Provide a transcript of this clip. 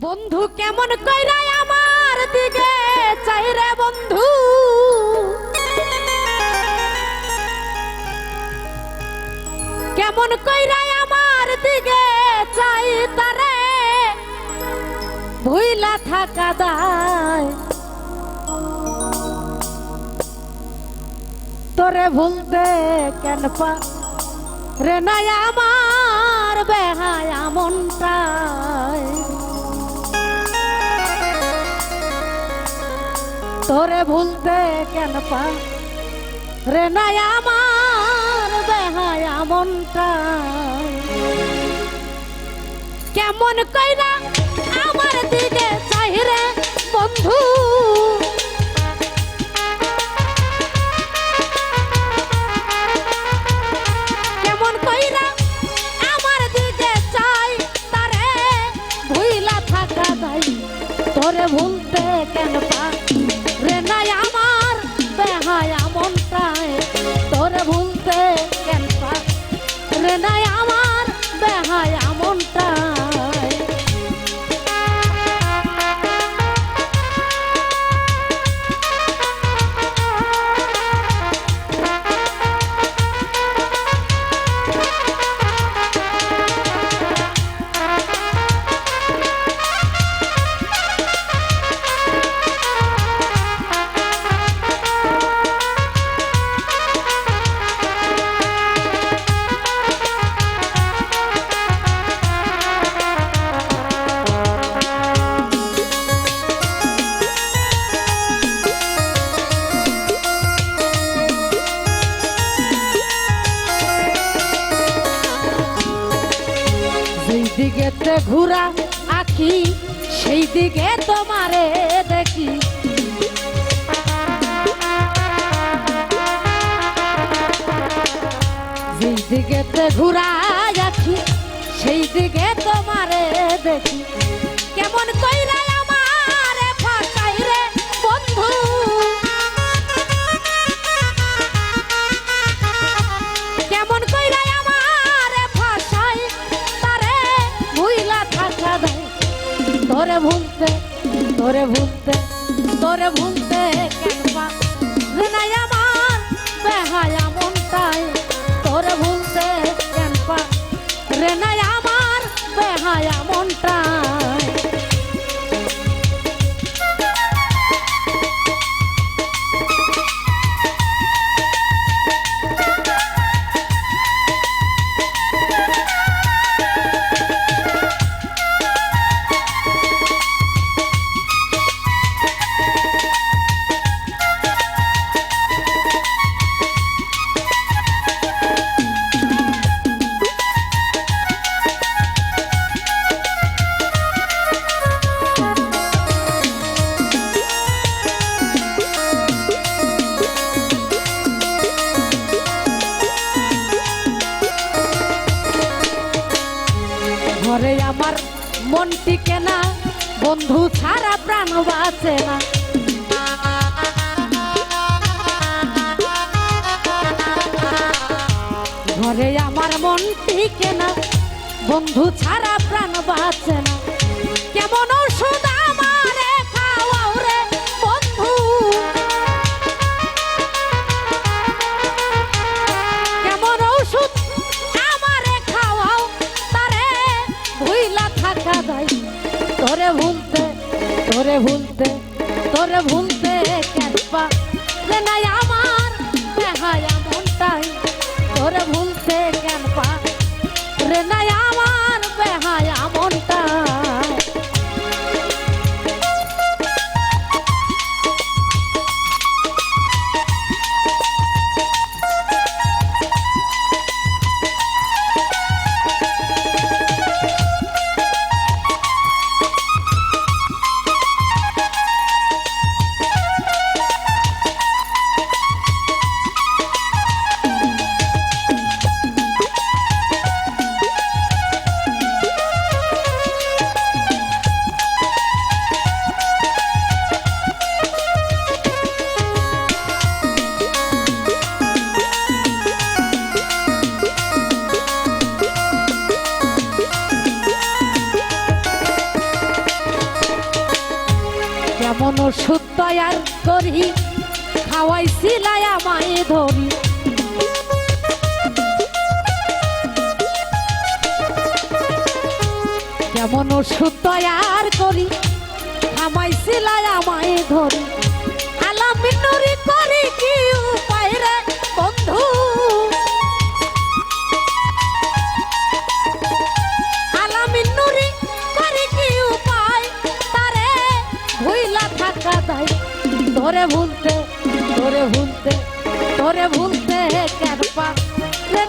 বন্ধু, কেমন কইরা আমার দিকে? চাইরে বন্ধু। কেমন কইরা আমার দিকে? চাই তারে। ভুইলা থাকা দায়। তোরে ভুলতে কেন পা রে নাই আমার বেহায়া মনটায়। তোরে ভুলতে কেন পা? রে নাই আমার বেহায়া মনটায় কেমন কইরা আমার দিকে চাহিরে বন্ধু? তোরে? ভুলতে কেন পা? নাই আমার বেহায়া মনটায় তোরে ভুলতে কেন পা রে নাই আমার? ঘুরা আখি সেই দিকে তোমারে দেখি। যেই দিকে ঘুরা আখি সেই দিকে তোমারে দেখি। কেমন কইরা ভুলতে তোরে ভুলতে তোরে ভুলতে কেন পা ঘরে আমার মন টিকে না, বন্ধু ছাড়া প্রাণ বাঁচে না। ঘরে আমার মন টিকে না, বন্ধু ছাড়া প্রাণ বাঁচে না। কেমন ভুলতে, তোরে ভুলতে কেন পা রে নাই আমার বেহায়া মনটাই তোরে ভুলতে কেন পা রে নাই আমার বেহায়া মনটাই কেমন ওষুধ তৈয়ার করি খাওয়াইছিলাই আমায় ধরি। কেমন ওষুধ তৈয়ার করি খামাইছিলাই আমায় ধরি। আলামিনুরি তোরে ভুলতে তোরে ভুলতে তোরে ভুলতে কেন পা রে